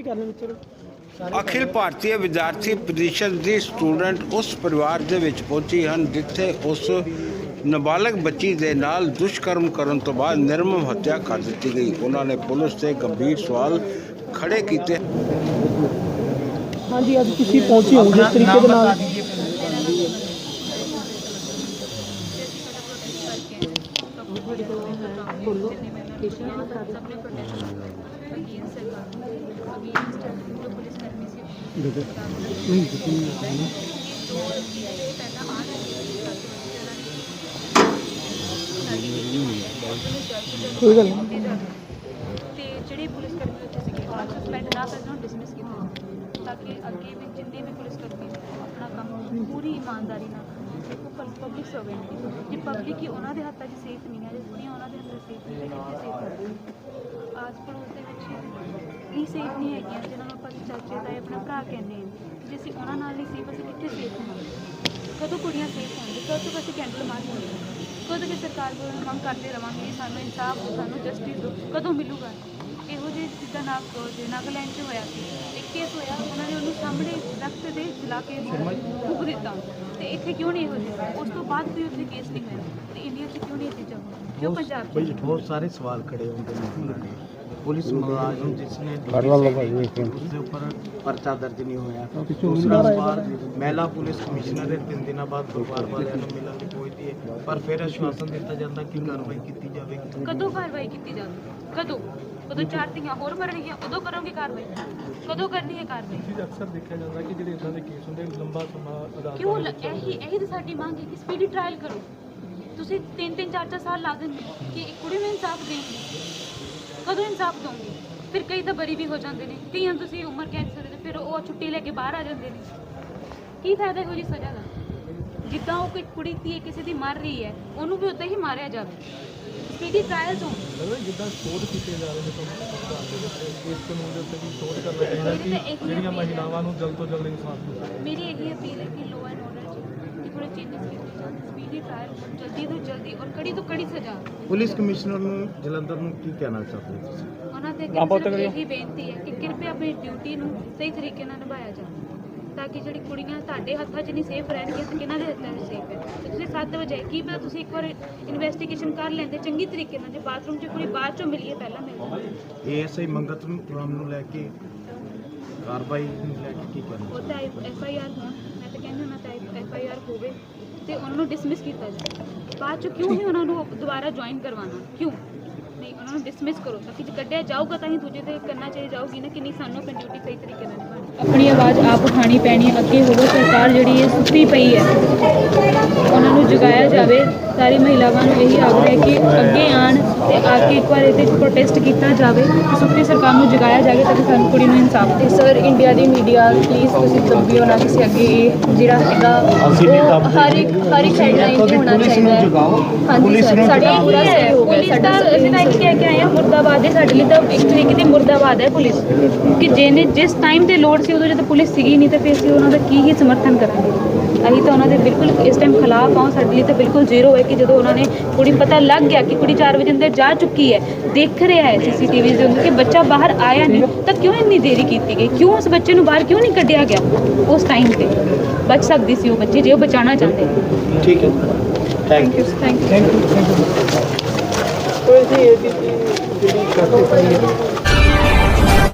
ਵੀ ਕਰਨੇ ਵਿੱਚ ਅਖਿਲ ਭਾਰਤੀ ਵਿਦਿਆਰਥੀ ਪ੍ਰੀਸ਼ਦ ਦੀ ਸਟੂਡੈਂਟ ਉਸ ਪਰਿਵਾਰ ਦੇ ਵਿੱਚ ਪਹੁੰਚੀ ਹਨ ਜਿੱਥੇ ਉਸ ਨਾਬਾਲਗ ਬੱਚੀ ਦੇ ਨਾਲ ਦੁਸ਼ਕਰਮ ਕਰਨ ਤੋਂ ਬਾਅਦ ਨਿਰਮਮ ਹੱਤਿਆ ਕਰ ਦਿੱਤੀ ਗਈ। ਉਹਨਾਂ ਨੇ ਪੁਲਿਸ ਤੇ ਗੰਭੀਰ ਸਵਾਲ ਖੜੇ ਕੀਤੇ। ਹਾਂਜੀ ਅੱਜ ਤੁਸੀਂ ਪਹੁੰਚੇ ਹੋ ਜਿਸ ਤਰੀਕੇ ਦੇ ਨਾਲ। ਕੋਈ ਗੱਲ ਨਹੀਂ। ਤੇ ਜਿਹੜੇ ਪੁਲਿਸ ਕਰਮੀ ਉੱਥੇ ਸੀਗੇ, ਉਹਨਾਂ ਸਸਪੈਂਡ ਨਾ ਕਰਨ ਡਿਸਮਿਸ ਕੀਤਾ। ਤਾਂ ਕਿ ਅੱਗੇ ਵੀ ਜਿੰਨੇ ਵੀ ਪੁਲਿਸ ਕਰਮੀ ਕੰਮ ਪੂਰੀ ਇਮਾਨਦਾਰੀ ਨਾਲ ਦੇਖੋ ਪਬਲਿਕ ਸਰਵੈਂਟ ਜੇ ਪਬਲਿਕ ਹੀ ਉਹਨਾਂ ਦੇ ਹੱਥਾਂ 'ਚ ਸੇਫ ਨਹੀਂ ਹੈ, ਜੇ ਦੁਨੀਆ ਉਹਨਾਂ ਦੇ ਹੱਥਾਂ ਸੇਫ ਨਹੀਂ ਹੈ ਕਿੱਥੇ ਸੇਫ ਆਸ ਪੜੋਸ ਦੇ ਵਿੱਚ ਹੀ ਸੇਫ ਨਹੀਂ ਹੈਗੀਆਂ ਜਿਹਨਾਂ ਨੂੰ ਆਪਾਂ ਚਾਚੇ ਦਾ ਆਪਣਾ ਭਰਾ ਕਹਿੰਦੇ ਹਾਂ। ਜੇ ਅਸੀਂ ਉਹਨਾਂ ਨਾਲ ਨਹੀਂ ਸੇਫ ਅਸੀਂ ਕਿੱਥੇ ਸੇਫ ਹੋਵਾਂਗੇ? ਕਦੋਂ ਕੁੜੀਆਂ ਸੇਫ ਹੋਣਗੀਆਂ? ਕਦੋਂ ਅਸੀਂ ਕੈਂਡਲ ਮਾਰ ਹੋਣਗੇ ਕਦੋਂ ਕਿ ਸਰਕਾਰ ਕੋਲ ਮੰਗ ਕਰਦੇ ਰਵਾਂਗੇ, ਸਾਨੂੰ ਇਨਸਾਫ, ਸਾਨੂੰ ਜਸਟਿਸ ਦਿਓ? ਕਦੋਂ ਮਿਲੂਗਾ? ਇਹੋ ਜਿਹੇ ਜਿੱਦਾਂ ਨਾਗ ਜੇ ਨਾਗਾਲੈਂਡ 'ਚ ਹੋਇਆ ਸੀ ਇੱਕ ਕੇਸ ਹੋਇਆ ਉਹਨਾਂ ਨੇ ਉਹਨੂੰ ਸਾਹਮਣੇ ਦਰਖਤ ਦੇ ਜਲਾ ਕੇ ਫੂਕ ਦਿੱਤਾ। ਤੇ ਇੱਥੇ ਕਿਉਂ ਨਹੀਂ ਇਹੋ ਜਿਹਾ ਉਸ ਤੋਂ ਬਾਅਦ ਵੀ ਉੱਥੇ ਕੇਸ ਨਹੀਂ ਹੋਇਆ। ਤੇ ਇੰਡੀਆ 'ਚ ਕਿਉਂ ਨਹੀਂ ਇਹ ਚੀਜ਼ਾਂ ਹੋਈਆਂ? ਕਿਉਂ ਪੰਜਾਬ 'ਚ? ਬਈ ਬਹੁਤ ਸਾਰੇ ਸਵਾਲ ਖੜੇ ਹੁੰਦੇ ਨੇ। ਉਹਨਾਂ ਦੇ ਪੁਲਿਸ ਮੁਲਾਜ਼ਮ ਜਿਸ ਨੇ ਉਸਦੇ ਉੱਪਰ ਪਰਚਾ ਦਰਜ ਨਹੀਂ ਹੋਇਆ। ਦੂਸਰਾ ਸਵਾਲ ਮਹਿਲਾ ਪੁਲਿਸ ਕਮਿਸ਼ਨਰ ਦੇ ਤਿੰਨ ਦਿਨਾਂ ਬਾਅਦ ਪਰਿਵਾਰ ਵਾਲਿਆਂ ਨੂੰ ਮਿਲਣ ਲਈ ਪਹੁੰਚਦੀ ਹੈ। ਪਰ ਫਿਰ ਆਸ਼ਵਾਸਨ ਦਿੱਤਾ ਜਾਂਦਾ ਕਿ ਕਾਰਵਾਈ ਕੀਤੀ ਜਾਵੇਗੀ। ਕਦੋਂ ਕਾਰਵਾਈ ਕੀਤੀ ਜਾਵੇ ਕਦੋਂ? ਉਦੋਂ ਚਾਰ ਧੀਆਂ ਹੋਰ ਮਰਨਗੀਆਂ ਉਦੋਂ ਕਰੋਗੇ ਕਾਰਵਾਈ। ਕਦੋਂ ਕਰਨੀ ਹੈ ਕਾਰਵਾਈ? ਚੀਜ਼ ਅਕਸਰ ਦੇਖਿਆ ਜਾਂਦਾ ਕਿ ਜਿਹੜੇ ਇਦਾਂ ਦੇ ਕੇਸ ਹੁੰਦੇ ਲੰਬਾ ਸਮਾਂ ਅਦਾਲਤਾਂ ਕਿਉਂ ਲ- ਇਹੀ ਇਹੀ ਤਾਂ ਸਾਡੀ ਮੰਗ ਹੈ ਕਿ ਸਪੀਡੀ ਟ੍ਰਾਇਲ ਕਰੋ। ਤੁਸੀਂ ਤਿੰਨ ਤਿੰਨ ਚਾਰ ਚਾਰ ਸਾਲ ਲਾ ਦਿੰਦੇ ਕਿ ਇੱਕ ਕੁੜੀ ਨੂੰ ਇਨਸਾਫ ਦੇਣ ਲਈ ਕਦੋਂ ਇਨਸਾਫ ਦੋਗੇ ਫਿਰ ਕਈ ਤਾਂ ਬਰੀ ਵੀ ਹੋ ਜਾਂਦੇ ਨੇ। ਨੂੰ ਤੁਸੀਂ ਉਮਰ ਕੈਦ ਸਕਦੇ ਫਿਰ ਉਹ ਛੁੱਟੀ ਲੈ ਕੇ ਬਾਹਰ ਆ ਜਾਂਦੇ ਨੇ। ਕੀ ਫਾਇਦਾ ਇਹੋ ਜੀ ਸਜ਼ਾ ਦਾ? ਜਿੱਦਾਂ ਉਹ ਕੋਈ ਕੁੜੀ ਧੀ ਕਿਸੇ ਦੀ ਮਰ ਰਹੀ ਹੈ ਉਹਨੂੰ ਵੀ ਉਦਾਂ ਹੀ ਮਾਰਿਆ ਜਾਵੇ। ਸਪੀਡੀ ਟ੍ਰਾਇਲਸ ਹੋਣ ਜਿੱਦਾਂ ਸੋਧ ਕੀਤੇ ਜਾ ਰਹੇ ਨੇ ਸੰਵਿਧਾਨ ਦੇ ਵਿੱਚ ਇਸ ਕਾਨੂੰਨ ਦੇ ਉੱਤੇ ਵੀ ਸੋਧ ਕਰਨਾ ਚਾਹੀਦਾ ਮੇਰੀ ਤਾਂ ਕਿ ਇਹੀ ਜਿਹੜੀਆਂ appeal ਹੈ। ਮਹਿਲਾਵਾਂ ਨੂੰ ਜਲਦ ਤੋਂ ਜਲਦ ਇਨਸਾਫ ਮਿਲੇ। ਮੇਰੀ ਇਹੀ ਅਪੀਲ ਹੈ ਕਿ ਲੋ ਐਂਡ ਆਰਡਰ ਚ ਕਿ ਥੋੜੇ ਚੇਂਜਸ ਕੀਤੇ ਜਾਣ ਸਪੀਡੀ ਟ੍ਰਾਇਲ ਜਲਦੀ ਤੋਂ ਜਲਦੀ ਔਰ ਕੜੀ ਤੋਂ ਕੜੀ ਸਜ਼ਾ। ਪੁਲਿਸ ਕਮਿਸ਼ਨਰ ਨੂੰ ਜਲੰਧਰ ਨੂੰ ਕੀ ਕਹਿਣਾ ਚਾਹਦੇ ਹੋ ਤੁਸੀਂ? ਉਹਨਾਂ ਦੇ ਅੱਗੇ ਸਿਰਫ ਇਹੀ ਬੇਨਤੀ ਹੈ ਕਿ ਕਿਰਪਾ ਆਪਣੀ ਡਿਊਟੀ ਨੂੰ ਸਹੀ ਤਰੀਕੇ ਨਾਲ ਨਿਭਾਇਆ ਜਾਵੇ। ਤਾਂ ਕਿ ਜਿਹੜੀ ਕੁੜੀਆਂ ਤੁਹਾਡੇ ਹੱਥਾਂ 'ਚ ਨਹੀਂ ਸੇਫ ਰਹਿਣਗੀਆਂ ਤਾਂ ਕਿਹਨਾਂ ਦੇ ਹੱਥਾਂ 'ਚ ਸੇਫ ਹੈ? ਤੇ ਤੁਸੀਂ 7 ਵਜੇ ਕੀ ਪਤਾ ਤੁਸੀਂ ਇੱਕ ਵਾਰ ਇਨਵੈਸਟੀਗੇਸ਼ਨ ਕਰ ਲੈਂਦੇ ਚੰਗੀ ਤਰੀਕੇ ਨਾਲ ਜੇ ਬਾਥਰੂਮ 'ਚ ਕੁੜੀ ਬਾਅਦ 'ਚੋਂ ਮਿਲੀ ਹੈ ਪਹਿਲਾਂ ਮਿਲ ਜਾਂਦੀ ਏਐਸਆਈ ਮੰਗਤ ਨੂੰ ਨਾਮ ਨੂੰ ਲੈ ਕੇ ਕਾਰਵਾਈ ਨੂੰ ਲੈ ਕੇ ਕੀ ਕਹਿਣਾ ਉਹ ਤਾਂ ਐਫ ਆਈ ਆਰ ਹੋਣ ਮੈਂ ਤਾਂ ਕਹਿੰਦੀ ਉਹਨਾਂ ਤਾਂ ਐਫ ਆਈ ਆਰ ਹੋਵੇ ਤੇ ਉਹਨਾਂ ਨੂੰ ਡਿਸਮਿਸ ਕੀਤਾ ਜਾਵੇ। ਬਾਅਦ 'ਚ ਕਿਉਂ ਹੀ ਉਹਨਾਂ ਨੂੰ ਦੁਬਾਰਾ ਜੁਆਇਨ ਕਰਵਾਉਣਾ? ਕਿਉਂ? ਨਹੀਂ ਉਹਨਾਂ ਨੂੰ ਡਿਸਮਿਸ ਕਰੋ। ਤਾਂ ਕਿ ਜੇ ਕੱਢਿਆ ਜਾਊਗਾ ਤਾਂ ਹੀ ਦੂਜੇ ਤੇ ਕਰਨਾ ਚਾਹੀ ਜਾਊਗੀ ਨਾ ਕਿ ਨਹੀਂ, ਸਾਨੂੰ ਆਪਣੀ ਡਿਊਟੀ ਸਹੀ ਤਰੀਕੇ ਨਾਲ ਨਿਭਾਉਣੀ ਆਪਣੀ ਆਵਾਜ਼ ਆਪ ਉਠਾਣੀ ਪੈਣੀ ਹੈ, ਅੱਗੇ ਹੋਵੋ ਸਰਕਾਰ ਜਿਹੜੀ ਹੈ ਸੁੱਤੀ ਪਈ ਹੈ, ਉਹਨਾਂ ਨੂੰ ਜਗਾਇਆ ਜਾਵੇ। ਸਾਰੀ ਮਹਿਲਾਵਾਂ ਨੂੰ ਇਹੀ ਆਗੂ ਹੈ ਕਿ ਅੱਗੇ ਆਣ ਤੇ ਆ ਕੇ ਇੱਕ ਵਾਰ ਇਹਦੇ ਪ੍ਰੋਟੈਸਟ ਕੀਤਾ ਜਾਵੇ ਤੇ ਸੁੱਤੀ ਸਰਕਾਰ ਨੂੰ ਜਗਾਇਆ ਜਾਵੇ ਤਾਂ ਕਿ ਸਾਨੂੰ ਕੁੜੀ ਨੂੰ ਇਨਸਾਫ ਦੇ ਸਰ ਇੰਡੀਆ ਦੀ ਮੀਡੀਆ ਪਲੀਜ਼ ਤੁਸੀਂ ਦੱਬਿਓ ਨਾ ਕਿਸੇ ਅੱਗੇ ਇਹ ਜਿਹੜਾ ਹੈਗਾ ਉਹ ਹਰ ਇੱਕ ਹਰ ਇੱਕ ਹੈਡਲਾਈਨ ਤੇ ਹੋਣਾ ਚਾਹੀਦਾ ਹੈ। ਹਾਂਜੀ ਸਰ ਸਾਡਾ ਪੂਰਾ ਸਹੀ ਹੋ ਸਾਡਾ ਦਾ ਅਸੀਂ ਤਾਂ ਇੱਕ ਕਹਿ ਕੇ ਆਏ ਹਾਂ ਮੁਰਦਾਬਾਦ ਹੈ ਸਾਡੇ ਲਈ ਤਾਂ ਇੱਕ ਤਰੀਕੇ ਦੀ ਮੁਰਦਾਬਾਦ ਹੈ ਪੁਲਿਸ। ਕਿ ਜਿਹਨੇ ਜਿਸ ਟਾਈਮ ਤੇ ਲੋੜ ਸੀ ਉਦੋਂ ਜਦੋਂ ਪੁਲਿਸ ਸੀਗੀ ਨਹੀਂ ਤਾਂ ਫਿਰ ਅਸੀਂ ਉਹਨਾਂ ਦਾ ਕੀ ਹੀ ਸਮਰਥਨ ਕਰਾਂਗੇ। ਅਸੀਂ ਤਾਂ ਉਹਨਾਂ ਦੇ ਬਿਲਕੁਲ ਇਸ ਟਾਈਮ ਖਿਲਾਫ ਹਾਂ ਸਾਡੇ ਲਈ ਤਾਂ ਬਿਲਕੁਲ ਜ਼ੀਰੋ ਹੈ ਕਿ ਜਦੋਂ ਉਹਨਾਂ ਨੇ ਕੁੜੀ ਪਤਾ ਲੱਗ ਗਿਆ ਕਿ ਕੁੜੀ 4 ਵਜੇ ਅੰਦਰ ਜਾ ਚੁੱਕੀ ਹੈ ਦੇਖ ਰਿਹਾ ਹੈ ਸੀਸੀਟੀਵੀ ਦੇ ਅੰਦਰ ਕਿ ਬੱਚਾ ਬਾਹਰ ਆਇਆ ਨਹੀਂ ਤਾਂ ਕਿਉਂ ਇੰਨੀ ਦੇਰੀ ਕੀਤੀ ਗਈ? ਕਿਉਂ ਉਸ ਬੱਚੇ ਨੂੰ ਬਾਹਰ ਕਿਉਂ ਨਹੀਂ ਕੱਢਿਆ ਗਿਆ? ਉਸ ਟਾਈਮ ਤੇ ਬਚ ਸਕਦੀ ਸੀ ਉਹ ਬੱਚੀ ਜੇ ਉਹ ਬਚਾਉਣਾ ਚਾਹੁੰਦੇ। ਠੀਕ ਹੈ। ਥੈਂਕ ਯੂ ਥੈਂਕ ਯੂ ਕੋਈ ਸੀ ਇਹ ਜਿਹੜੀ ਸ਼ਰਤ ਪਈ ਹੈ।